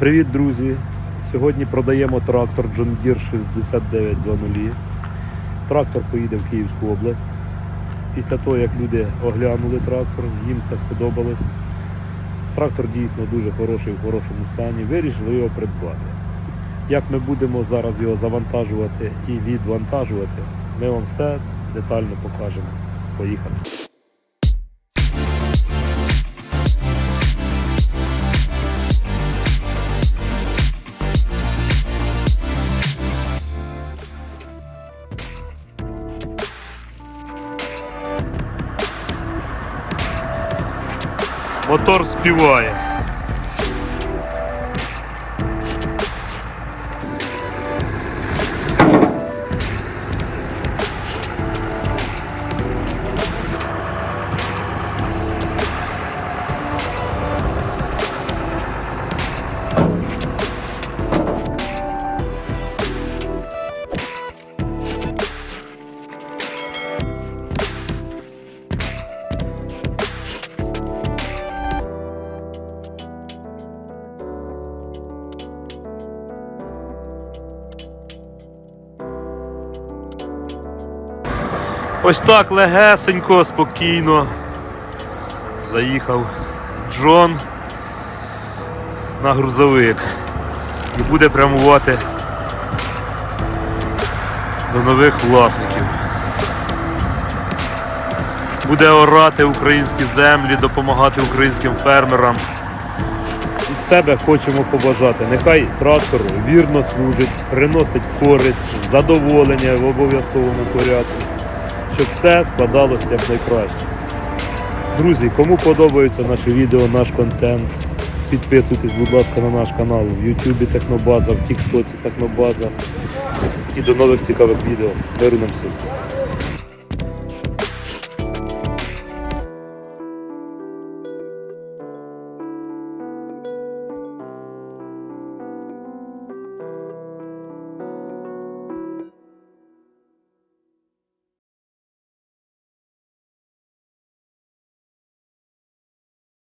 Привіт, друзі! Сьогодні продаємо трактор John Deere 6900. Трактор поїде в Київську область. Після того, як люди оглянули трактор, їм все сподобалось. Трактор дійсно дуже хороший, в хорошому стані. Вирішили його придбати. Як ми будемо зараз його завантажувати і відвантажувати, ми вам все детально покажемо. Поїхали. Мотор співає. Ось так легесенько, спокійно. Заїхав Джон на грузовик і буде прямувати до нових власників. Буде орати українські землі, допомагати українським фермерам. Від себе хочемо побажати. Нехай трактор вірно служить, приносить користь, задоволення в обов'язковому порядку щоб все складалося якнайкраще. Друзі, кому подобаються наші відео, наш контент, підписуйтесь, будь ласка, на наш канал в Ютубі Технобаза, в Тіктоці Технобаза. І до нових цікавих відео. Миру нам всім.